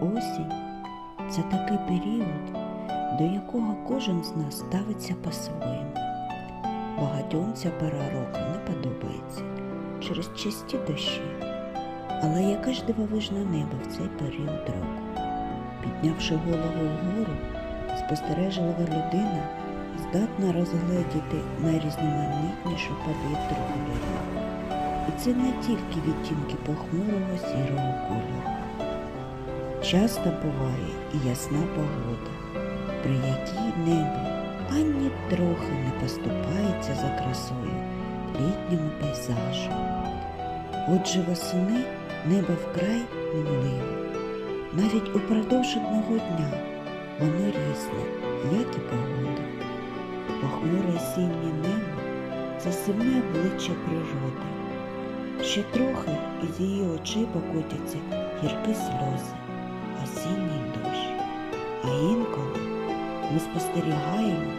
Осінь це такий період, до якого кожен з нас ставиться по-своєму. Багатьом ця пора року не подобається через часті дощі. Але яке ж дивовижне небо в цей період року? Піднявши голову вгору, спостережлива людина здатна розгледіти найрізноманітнішу кольорів. І це не тільки відтінки похмурого сірого кольору. Часто буває і ясна погода, при якій небо ані трохи не поступається за красою літньому пейзажу. Отже, восени небо вкрай мінливе. Навіть упродовж одного дня воно різне, як і погода. Похмуре осіннє небо це сильне обличчя природи. Ще трохи із її очей покотяться гіркі сльози, осінній дощ. А інколи ми спостерігаємо,